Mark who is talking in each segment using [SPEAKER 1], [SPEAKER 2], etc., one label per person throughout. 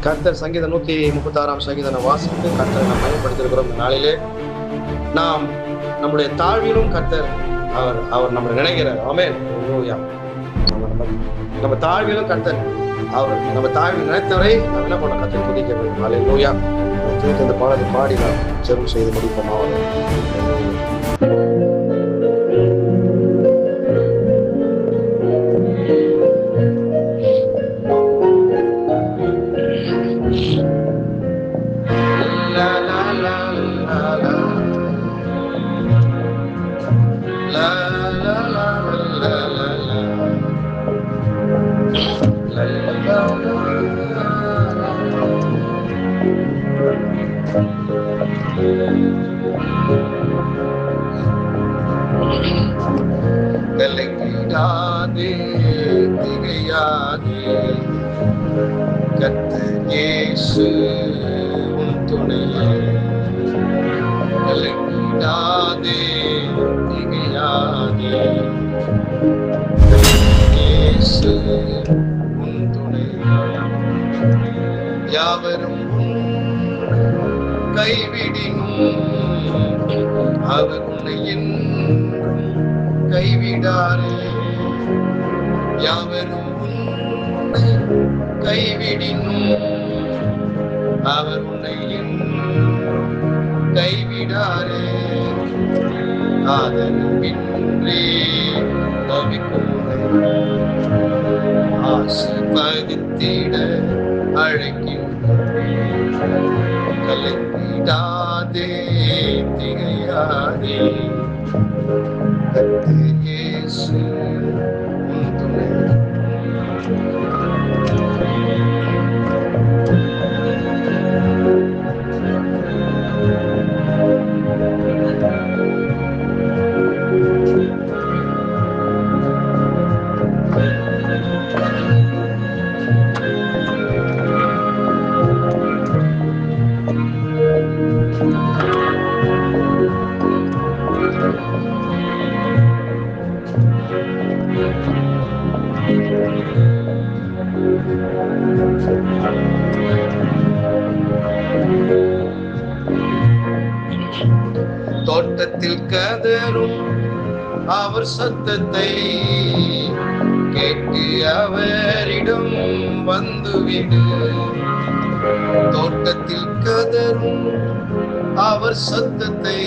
[SPEAKER 1] கர்த்தர் சங்கீதம் நூத்தி முப்பத்தாறாம் சங்கீதம் வாசித்து கர்த்தரை நாம் பயன்படுத்திருக்கிறோம் இந்த நாளிலே நாம் நம்முடைய தாழ்விலும் கர்த்தர் அவர் அவர் நம்மளை நினைக்கிறார். ஆமென். நம்ம தாழ்விலும் கர்த்தர் அவர் நம்ம தாழ்வில் நினைத்தவரை நாம் என்ன பண்ண கர்த்தர் துதிக்க வேண்டும். ஹalleluya. நாம் இந்த பாடலை பாடி நாம் ஜெபம் செய்து முடிப்போம் அவர் கர்த்தர் இயேசு உன் துணையே. கலங்கிடாதே திகையாதே. இயேசு உன் துணையே யாவரும் கைவிடினும். அவர் உன்னை என்றும் கைவிடாரே. யாவரும் உன்னை கைவிடினும் அவர் உன்னை என்றும் கைவிடாரே ஆதரவின்றி தவிக்குறை ஆசிர்வதித்திட அழைக்கின்றேன் கலங்கிடாதே திகையாதே கர்த்தர் தோட்டத்தில் கதரும் அவர் சத்தத்தை கேட்டு அவரிடம் வந்துவிடு. தோட்டத்தில் கதரும் அவர் சத்தத்தை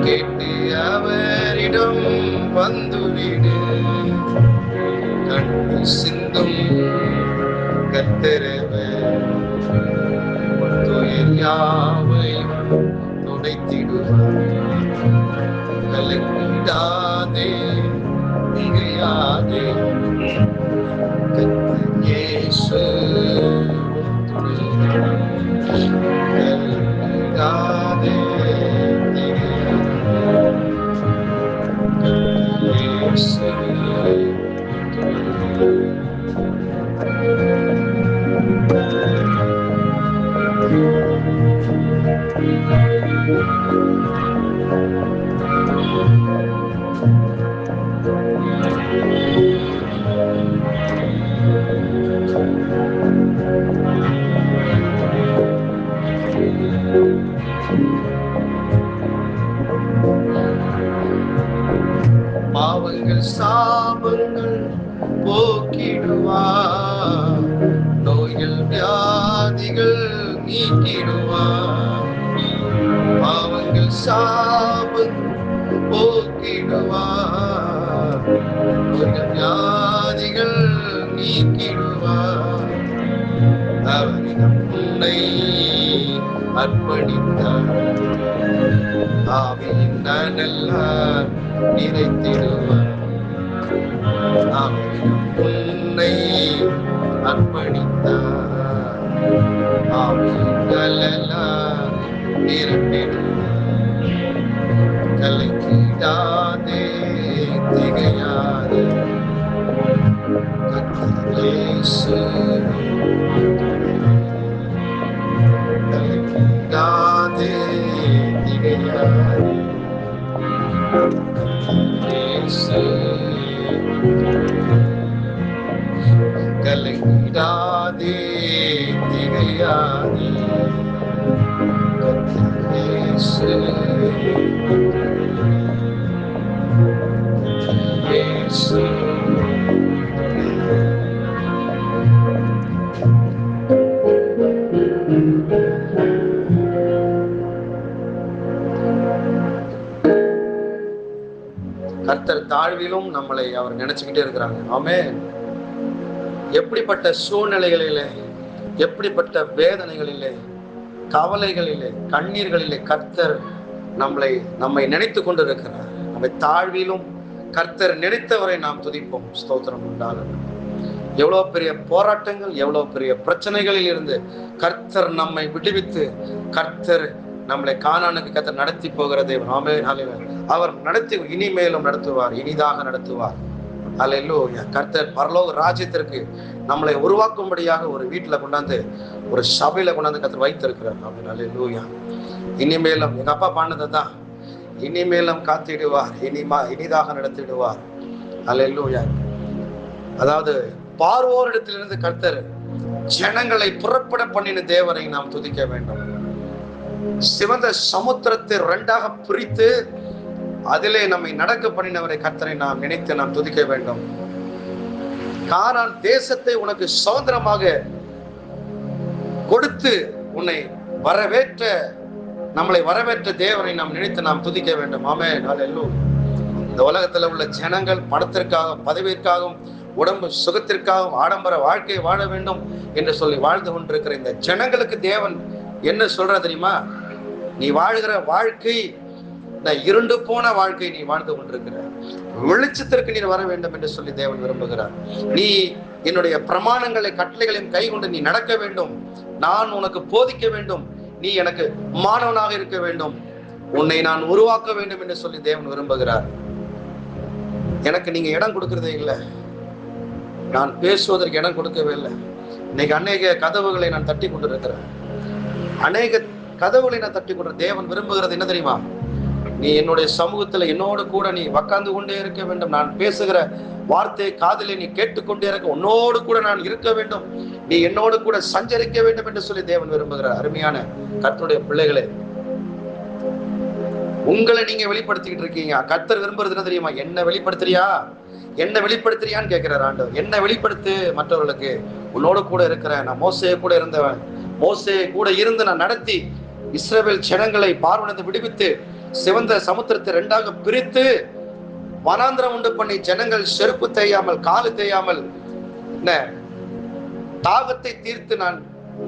[SPEAKER 1] கேட்டு அவரிடம் வந்துவிடு. கண்டு சிந்தும் கத்தரவர் துயர் யாவையும் துடைத்திடுவார் கலங்கிடாதே திகையாதே கர்த்தர் போக்கிடுவார் வியாதிகள் நீக்கிடுவார். அவரிடம் உன்னை அர்ப்பணித்தார். ஆவியின் நனெல்லாம் நிறைத்திடுவார். அவரிடம் உன்னை அர்ப்பணித்தார். நிரப்பிடுவார் வாழ்விலும் தாழ்விலும் நம்மளை அவர் நினைச்சுக்கிட்டே இருக்கிறாங்க. ஆமே எப்படிப்பட்ட சூழ்நிலைகளிலே எப்படிப்பட்ட வேதனைகளிலே கவலைகளிலே கண்ணீர்களிலே கர்த்தர் நம்மளை நம்மை நினைத்து கொண்டிருக்கிறார். நம்மை தாழ்விலும் கர்த்தர் நினைத்தவரை நாம் துதிப்போம். ஸ்தோத்திரம் உண்டாகும் எவ்வளவு பெரிய போராட்டங்கள் எவ்வளவு பெரிய பிரச்சனைகளில் இருந்து கர்த்தர் நம்மை விடுவித்து கர்த்தர் நம்மளை காணானுக்கு கத்த நடத்தி போகிற தேவன். ஆமே அவர் நடத்தி இனிமேலும் நடத்துவார் இனிதாக நடத்துவார். அல்லேலூயா கர்த்தர் பரலோக ராஜ்யத்திற்கு நம்மளை உருவாக்கும்படியாக ஒரு வீட்டில் கொண்டாந்து ஒரு சபையில கொண்டாந்து கர்த்தர் வைத்திருக்கிறார். அப்படின்னு அல்லேலூயா இனிமேலும் எங்க அப்பா பண்ணதை தான். இனிமேலும் காத்திடுவார் இனிமா இனிதாக நடத்திடுவார். அல்லேலூயா அதாவது பார்வோரிடத்திலிருந்து கர்த்தர் ஜனங்களை புறப்பட பண்ணின தேவரை நாம் துதிக்க வேண்டும். சிவந்த சமுத்திரத்தை ரெண்டாக பிரித்து அதிலே நம்மை நடக்க பண்ணினவரை கத்தனை நாம் நினைத்து நாம் துதிக்க வேண்டும். காரான் தேசத்தை உனக்கு சுதந்திரமாக கொடுத்து உன்னை வரவேற்ற நம்மளை வரவேற்ற தேவனை நாம் நினைத்து நாம் துதிக்க வேண்டும். ஆமே எல்லோரும் இந்த உலகத்துல உள்ள ஜனங்கள் பணத்திற்காகவும் பதவிற்காகவும் உடம்பு சுகத்திற்காகவும் ஆடம்பர வாழ்க்கை வாழ வேண்டும் என்று சொல்லி வாழ்ந்து கொண்டிருக்கிற இந்த ஜனங்களுக்கு தேவன் என்ன சொல்ற தெரியுமா? நீ வாழ்கிற வாழ்க்கை நான் இருண்டு போன வாழ்க்கை நீ வாழ்ந்து கொண்டிருக்கிற. வெளிச்சத்திற்கு நீ வர வேண்டும் என்று சொல்லி தேவன் விரும்புகிறார். நீ என்னுடைய பிரமாணங்களை கட்டளைகளையும் கை கொண்டு நீ நடக்க வேண்டும். நான் உனக்கு போதிக்க வேண்டும். நீ எனக்கு மாணவனாக இருக்க வேண்டும். உன்னை நான் உருவாக்க வேண்டும் என்று சொல்லி தேவன் விரும்புகிறார். எனக்கு நீங்க இடம் கொடுக்கறதே இல்லை. நான் பேசுவதற்கு இடம் கொடுக்கவே இல்லை. இன்னைக்கு அநேக கதவுகளை நான் தட்டி கொண்டிருக்கிறேன். அநேக கதவுகளை நான் தட்டி கொண்ட தேவன் விரும்புகிறது என்ன தெரியுமா? நீ என்னுடைய சமூகத்துல என்னோடு கூட நீ உக்காந்து கொண்டே இருக்க வேண்டும். நான் பேசுகிற வார்த்தை காதலை நீ கேட்டுக்கொண்டே இருக்க உன்னோடு கூட நான் இருக்க வேண்டும். நீ என்னோடு கூட சஞ்சரிக்க வேண்டும் என்று சொல்லி தேவன் விரும்புகிறார். அருமையான கர்த்தருடைய பிள்ளைகளே உங்களை நீங்க வெளிப்படுத்திக்கிட்டு இருக்கீங்க. கர்த்தர் விரும்புறது என்ன தெரியுமா? என்ன வெளிப்படுத்துறியா? என்ன வெளிப்படுத்துறியான்னு கேட்கிறார் ஆண்டவர். என்ன வெளிப்படுத்து மற்றவர்களுக்கு உன்னோடு கூட இருக்கிறேன். நான் மோசையை கூட இருந்தவன். மோசையை கூட இருந்து நான் நடத்தி இஸ்ரவேல் ஜனங்களை பார்வனத்தை விடுவித்து சிவந்த சமுத்திரத்தை ரெண்டாக பிரித்து வனாந்திரம் உண்டு பண்ணி ஜனங்கள் செருப்பு தேயாமல் காலு தேயாமல் என்ன தாகத்தை தீர்த்து நான்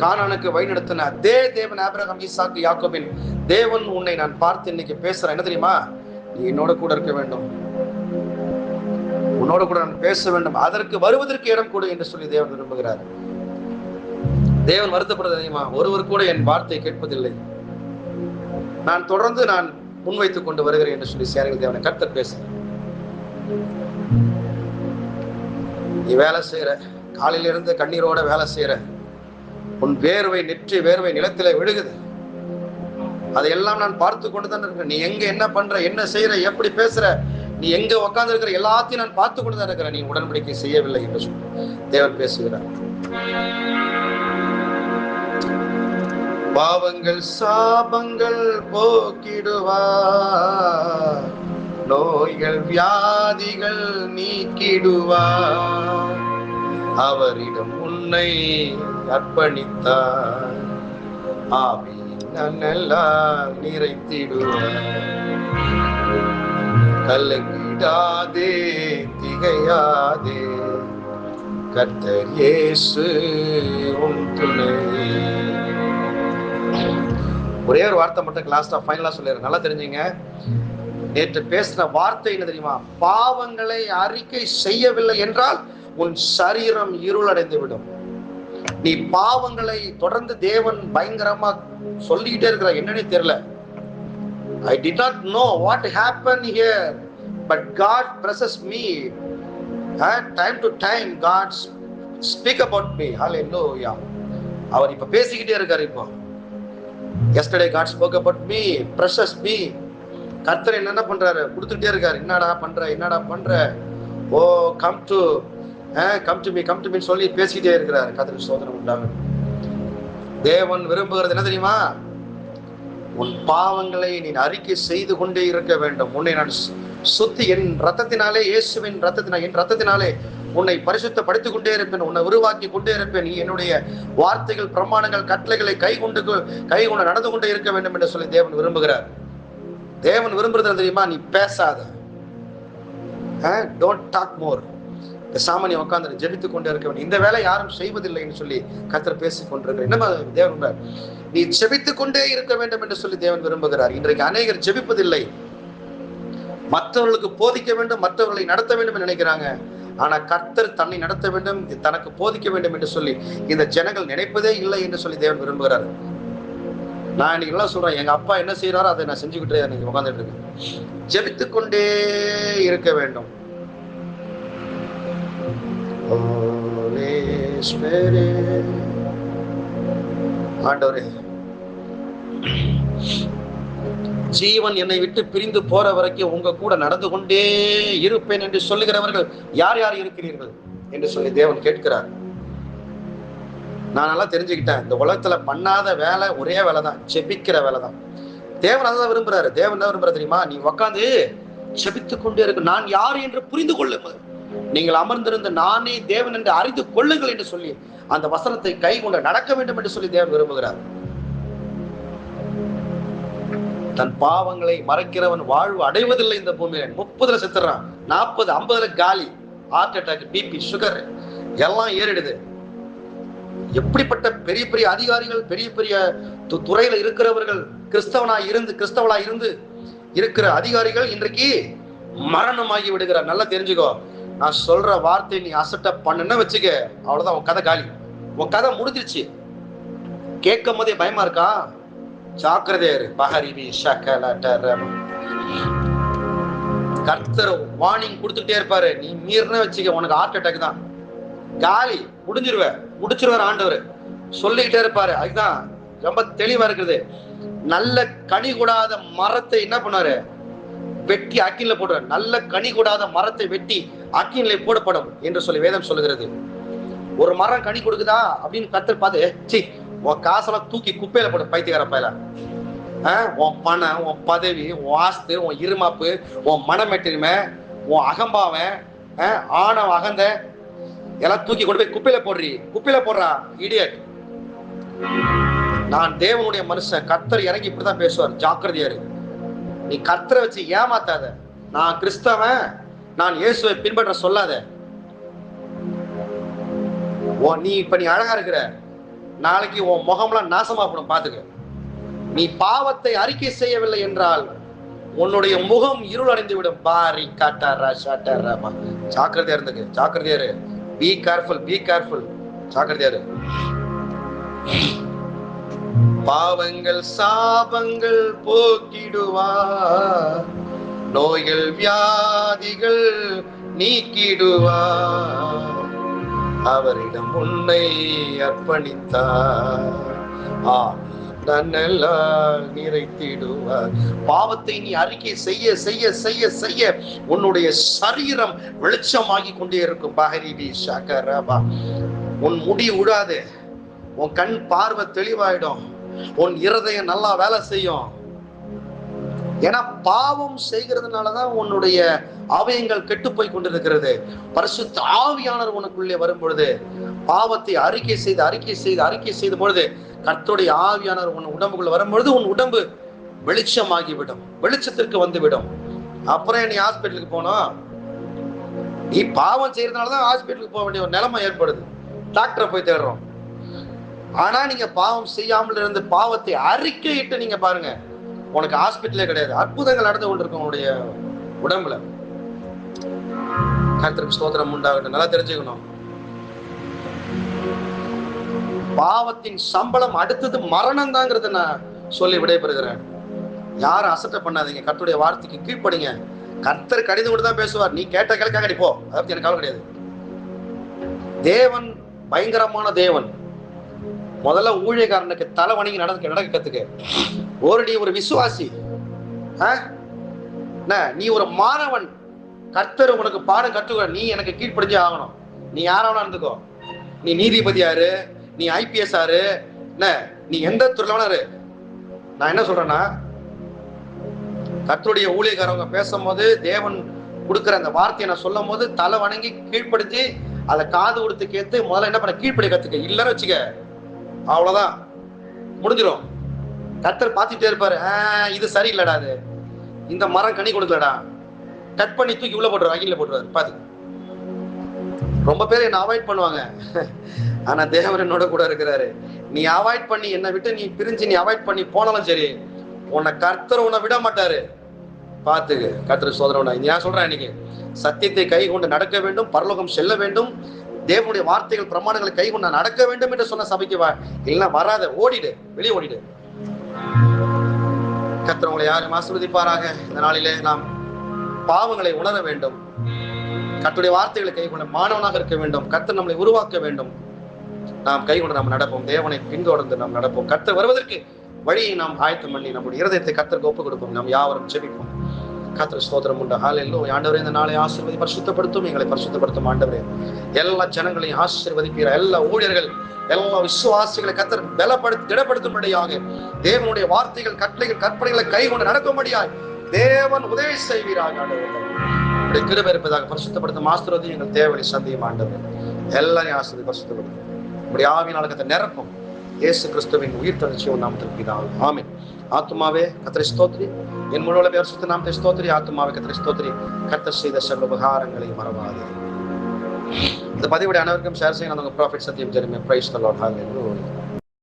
[SPEAKER 1] கானானுக்கு வழிநடத்தின அதே தேவன் ஆபிரகம் ஈசாக்கு யாக்கோபின் தேவன் உன்னை நான் பார்த்து இன்னைக்கு பேசுறேன். என்ன தெரியுமா? நீ என்னோட கூட இருக்க வேண்டும். உன்னோட கூட நான் பேச வேண்டும். அதற்கு வருவதற்கு இடம் கொடு என்று சொல்லி தேவன் விரும்புகிறார். தேவன் வருத்தப்படுறது தெரியுமா? ஒருவர் கூட என் வார்த்தை கேட்பதில்லை. நான் தொடர்ந்து நான் முன்வைத்துக் கொண்டு வருகிறேன் என்று சொல்லி சேரங்கள் தேவனை கர்த்தர் பேச நீ வேலை செய்யற காலையிலிருந்து கண்ணீரோட வேலை செய்யற உன் வேர்வை நெற்றி வேர்வை நிலத்தில விழுகுது. அதையெல்லாம் நான் பார்த்து கொண்டு தான் இருக்கிறேன். நீ எங்க என்ன பண்ற என்ன செய்யற எப்படி பேசுற நீ எங்க உட்கார்ந்து இருக்கிற எல்லாத்தையும் நான் பார்த்து கொண்டு தான் இருக்கிறேன். நீ உடன்படிக்கை செய்யவில்லை என்று சொல்லி தேவன் பேசுகிறார். பாவங்கள் சாபங்கள் போக்கிடுவார். நோய்கள் வியாதிகள் நீக்கிடுவார். அவரிடம் உன்னை அர்ப்பணித்தார். ஆவியின் எல்லாம் நிறைத்திடுவார். கலங்கிடாதே திகையாதே கர்த்தர் இயேசு உன் துணை. ஒரே ஒரு வார்த்தை மட்டும் லாஸ்டா ஃபைனலா சொல்லிடுறேன். நல்லா தெரிஞ்சுங்க. நேற்று பேசின வார்த்தை என்ன தெரியுமா? பாவங்களை அறிக்கை செய்யவில்லை என்றால் உன் சரீரம் இருளடைந்து விடும் நீ பாவங்களை தொடர்ந்து தேவன் பயங்கரமா சொல்லிக்கிட்டே இருக்கிற என்னன்னே தெரியல. I did not know what what here but God God me me time to time God speak about me me. Yeah அவர் இப்ப பேசிக்கிட்டே இருக்காரு இப்போ. Yesterday God spoke about me precious me கர்த்தர் என்னென்ன பண்றாரு? கொடுத்துட்டே இருக்காரு. என்னடா பண்ற? என்னடா பண்ற? ஓ come to come to me come to me சொல்லி பேசிக்கிட்டே இருக்கிறாரு. கர்த்தர் சோதனை உண்டாங்க தேவன் விரும்புகிறது என்ன தெரியுமா? உன் பாவங்களை நீ அறிக்கை செய்து கொண்டே இருக்க வேண்டும். உன்னை நான் சுத்தி என் ரத்தத்தினாலே இயேசுவின் ரத்தத்தினால் என் ரத்தத்தினாலே உன்னை பரிசுத்தப்படுத்திக் கொண்டே இருப்பேன் உன்னை உருவாக்கி கொண்டே இருப்பேன் நீ என்னுடைய வார்த்தைகள் பிரமாணங்கள் கட்டளைகளை கை கொண்டு கை கொண்டு நடந்து கொண்டே இருக்க வேண்டும் என்று சொல்லி தேவன் விரும்புகிறார். தேவன் விரும்புறது தெரியுமா? நீ பேசாத. டோன்ட் டாக் மோர் பேசாம உட்காந்து உட்கார்ந்து கொண்டே இருக்க வேண்டும். இந்த வேலை யாரும் செய்வதில்லைன்னு சொல்லி கத்தர் பேசிக் கொண்டிருக்கிறார். என்ன தேவன் நீ ஜெபித்துக் கொண்டே இருக்க வேண்டும் என்று சொல்லி தேவன் விரும்புகிறார். இன்றைக்கு அநேகர் ஜெபிப்பதில்லை. மற்றவர்களுக்கு போதிக்க வேண்டும் மற்றவர்களை நடத்த வேண்டும் என்று நினைக்கிறாங்க. ஆனா கர்த்தர் தன்னை நடத்த வேண்டும் தனக்கு போதிக்க வேண்டும் என்று சொல்லி இந்த ஜனங்கள் நினைப்பதே இல்லை என்று சொல்லி தேவன் விரும்புகிறார். நான் இன்னைக்கு எல்லாம் சொல்றேன். எங்க அப்பா என்ன செய்யறாரோ அதை நான் செஞ்சுக்கிட்டே இன்னைக்கு உட்காந்துட்டு இருக்கேன். ஜெபித்து கொண்டே இருக்க வேண்டும். ஆண்டவரே. ஜீவன் என்னை விட்டு பிரிந்து போற வரைக்கும் உங்க கூட நடந்து கொண்டே இருப்பேன் என்று சொல்லுகிறவர்கள் யார் யார் இருக்கிறீர்கள் என்று சொல்லி தேவன் கேட்கிறார். நான் நல்லா தெரிஞ்சுக்கிட்டேன். இந்த உலகத்துல பண்ணாத வேலை ஒரே வேலை தான் செபிக்கிற வேலை தான் தேவன் அதான் விரும்புறாரு. தேவன் என்ன விரும்புறாரு தெரியுமா? நீ உட்காந்து செபித்துக் கொண்டே இருக்கு. நான் யார் என்று புரிந்து கொள்ளுங்கள். நீங்கள் அமர்ந்திருந்த நானே தேவன் என்று அறிந்து கொள்ளுங்கள் என்று சொல்லி அந்த வசனத்தை கை கொண்டு நடக்க வேண்டும் என்று சொல்லி தேவன் விரும்புகிறார். தன் பாவங்களை மறைக்கிறவன் வாழ்வு அடைவதில்லை இந்த பூமியில. முப்பதுல செத்துறான். நாற்பது ஐம்பதுல காலி. ஹார்ட் அட்டாக் பிபி சுகர் எல்லாம் ஏறிடுது. எப்படிப்பட்ட பெரிய பெரிய அதிகாரிகள் பெரிய பெரிய து- துறையில இருக்கிறவர்கள் கிறிஸ்தவனா இருந்து கிறிஸ்தவனா இருந்து இருக்கிற அதிகாரிகள் இன்றைக்கு மரணமாகி விடுகிறார். நல்லா தெரிஞ்சுக்கோ. நான் சொல்ற வார்த்தை நீ அசட்ட பண்ணுன்னு வச்சுக்க. அவ்வளவுதான் உன் கதை காலி. உன் கதை முடிஞ்சிருச்சு. கேட்கும் போதே பயமா இருக்கா? ஜாக்கிரதையாரு பஹரிவி ஷக்கலட்டரம் கர்த்தர் வார்னிங் கொடுத்துட்டே இருப்பாரு. நீ மீறின வச்சுக்க உனக்கு ஹார்ட் அட்டாக் தான். காலி முடிஞ்சிருவ. முடிச்சிருவார் ஆண்டவர். சொல்லிக்கிட்டே இருப்பாரு. அதுதான் ரொம்ப தெளிவா இருக்குது. நல்ல கனி கூடாத மரத்தை என்ன பண்ணாரு வெட்டி அக்கின்ல போடுறார் நல்ல கனி கூடாத மரத்தை வெட்டி அக்கின்ல போடப்படும் என்று சொல்லி வேதம் சொல்லுகிறது. ஒரு மரம் கனி கொடுக்குதா அப்படின்னு கத்தர் பார்த்து சி உன் காசெல்லாம் தூக்கி குப்பையில போட்டு பைத்தியக்கார பயில. உன் பணம் உன் பதவி உன் ஆஸ்து உன் இருமாப்பு உன் மனமெட்டிரிமை உன் அகம்பாவன் ஆணவ அகந்த எல்லாம் தூக்கி கொண்டு போய் குப்பையில போடுறி. குப்பையில போடுறா இடியட் நான் தேவனுடைய மனுஷன் கத்தர் இறங்கி இப்படிதான் பேசுவார். ஜாக்கிரதையாரு நீ கத்தரை வச்சு ஏமாத்தாத. நான் கிறிஸ்தவன் நான் இயேசுவை பின்பற்ற சொல்லாத. ஓ நீ இப்ப நீ அழகா இருக்கிற. நாளைக்கு உன் முகம்லாம் நாசமா போடும் பாத்துக்க. நீ பாவத்தை அறிக்கை செய்யவில்லை என்றால் உன்னுடைய முகம் இருள் அடைந்து விடும் பாரி காட்டாரா ஷாட்டாரா ஜாக்கிரதையா இருந்துக்கு ஜாக்கிரதையா இரு. பி கேர்ஃபுல் பி கேர்ஃபுல் ஜாக்கிரதையா இரு. பாவங்கள் சாபங்கள் போக்கிடுவார் நோய்கள் வியாதிகள் நீக்கிடுவார் அவரிடம் உன்னை அர்ப்பணித்தார். ஆவி நிறைத்திடுவார். பாவத்தை நீ அறிக்கை செய்ய செய்ய செய்ய செய்ய உன்னுடைய சரீரம் வெளிச்சமாகி கொண்டே இருக்கும். பஹரிபி ஷகரபா. உன் முடி விடாது உன் கண் பார்வை தெளிவாயிடும். உன் இருதயம் நல்லா வேலை செய்யும். ஏன்னா பாவம் செய்கிறதுனாலதான் உன்னுடைய அவயங்கள் கெட்டு போய் கொண்டிருக்கிறது. பரிசுத்த ஆவியானவர் உனக்குள்ளே வரும் பொழுது பாவத்தை அறிக்கை செய்து அறிக்கை செய்து அறிக்கை செய்த பொழுது கர்த்தருடைய ஆவியானவர் உன் உடம்புக்குள்ள வரும் பொழுது உன் உடம்பு வெளிச்சமாகிவிடும். வெளிச்சத்திற்கு வந்துவிடும். அப்புறம் நீ ஹாஸ்பிட்டலுக்கு போனோம் நீ பாவம் செய்யறதுனாலதான் ஹாஸ்பிட்டலுக்கு போக வேண்டிய ஒரு நிலைமை ஏற்படுது. டாக்டரை போய் தேடுறோம். ஆனா நீங்க பாவம் செய்யாமல் இருந்து பாவத்தை அறிக்கையிட்டு நீங்க பாருங்க. உனக்கு ஹாஸ்பிட்டலே கிடையாது. அற்புதங்கள் நடந்து கொண்டிருக்கும் உன்னுடைய உடம்புல. கருத்திற்கு ஸ்தோத்திரம் உண்டாகட்டும். நல்லா தெரிஞ்சுக்கணும். பாவத்தின் சம்பளம் அடுத்தது மரணம் தாங்கிறத நான் சொல்லி விடைபெறுகிறேன். யாரும் அசட்டை பண்ணாதீங்க. கர்த்தருடைய வார்த்தைக்கு கீழ்ப்படிங்க. கர்த்தர் கடிதம் கூட தான் பேசுவார். நீ கேட்ட கிழக்காக நீ போ. அதை பத்தி எனக்கு கவலை கிடையாது. தேவன் பயங்கரமான தேவன். முதல்ல ஊழியக்காரனுக்கு தலை வணங்கி நடக்க நடக்க கத்துக்க. ஒரு நீ ஒரு விசுவாசி. ஆ? என்ன, நீ ஒரு மாணவன். கர்த்தர் உனக்கு பாடம் கற்றுக்க நீ எனக்கு கீழ்ப்படிஞ்சே ஆகணும். நீ யாராவனா இருந்துக்கோ. நீ நீதிபதி நீதிபதியாரு நீ ஐபிஎஸ் ஆரு என்ன? நீ எந்த துறையில வேணா நான் என்ன சொல்றேன்னா கர்த்தருடைய ஊழியக்காரவங்க பேசும்போது தேவன் கொடுக்குற அந்த வார்த்தையை நான் சொல்லும் போது தலை வணங்கி கீழ்ப்படுத்தி அதை காது கொடுத்து கேட்டு முதல்ல என்ன பண்ண? கீழ்ப்படி கத்துக்க. இல்லைன்னு வச்சுக்க. அவ்வளவுதான். முடிஞ்சிடும் கத்தர் பார்த்துட்டே இருப்பாரு. இது சரியில்லடா அது. இந்த மரம் கனி கொடுக்கலடா. கட் பண்ணி தூக்கி உள்ள போட்டுருவாரு அகில போட்டுருவாரு. பாத்து. ரொம்ப பேர் என்ன அவாய்ட் பண்ணுவாங்க. ஆனா தேவர் என்னோட கூட இருக்கிறாரு. நீ அவாய்ட் பண்ணி என்னை விட்டு நீ பிரிஞ்சு நீ அவாய்ட் பண்ணி போனாலும் சரி உன்னை கர்த்தர் உன்னை விட மாட்டாரு. பார்த்துக்கு கர்த்தர் சோதனை நான் சொல்றேன் இன்னைக்கு சத்தியத்தை கை கொண்டு நடக்க வேண்டும் பரலோகம் செல்ல வேண்டும். தேவனுடைய வார்த்தைகள் பிரமாணங்களை கை கொண்டு நடக்க வேண்டும் என்று சொன்ன சபைக்கு வா. இல்லைன்னா வராத ஓடிடு வெளியே ஓடிடு. கர்த்தர் உங்களை யாரும் ஆசிர்வதிப்பாராக. இந்த நாளிலே நாம் பாவங்களை உணர வேண்டும். கத்துடைய வார்த்தைகளை கை கொண்ட மாணவனாக இருக்க வேண்டும். கத்தர் நம்மளை உருவாக்க வேண்டும். நாம் கைகொண்டு நாம் நடப்போம். தேவனை பின்தொடர்ந்து நாம் நடப்போம். கத்தர் வருவதற்கு வழியை நாம் ஆயத்தம் பண்ணி நம்முடைய இருதயத்தை கத்தருக்கு ஒப்புக் கொடுப்போம். நாம் யாவரும் செபிப்போம் கர்த்தர் ஸ்தோத்திரம் உண்டு. எல்லோ ஆண்டவரே இந்த நாளை ஆசீர்வதி பரிசுத்தப்படுத்தும் எங்களை பரிசுத்தப்படுத்தும் ஆண்டவரே. எல்லா ஜனங்களையும் ஆசீர்வதிப்பீர. எல்லா ஊழியர்கள் எல்லா விசுவாசிகளை கத்தர் பலப்படுத்தி திடப்படுத்தும்படியாக தேவனுடைய வார்த்தைகள் கட்டளைகள் கற்பனைகளை கை கொண்டு நடக்கும்படியாய் தேவன் உதவி செய்வீராக ஆண்டவரே. உடைய கிருபை இருப்பதாக பரிசுத்தப்படுத்தும் ஆசீர்வதி எங்கள் தேவையை சந்தியும் ஆண்டவர். எல்லாரையும் ஆசிரியர் பரிசுத்தப்படுத்தும். இப்படி ஆவினால் கத்தை நிரப்பும். இயேசு கிறிஸ்துவின் உயிர் தனிச்சியும் நாம் திருப்பிதான் ஆமென். ஆத்மாவே கத்திரை ஸ்தோத்ரி என் முழு பேர் சுத்த நாமத்தை ஸ்தோத்ரி ஆத்மாவே கத்திரை ஸ்தோத்ரி கத்தர் செய்த சர்வ உபகாரங்களை மறவாது இந்த பதிவுடைய அனைவருக்கும் ஷேர் செய்யணும் ப்ராஃபிட் சத்தியம் ஜெருமே பிரைஸ் லார்ட் ஹalleluya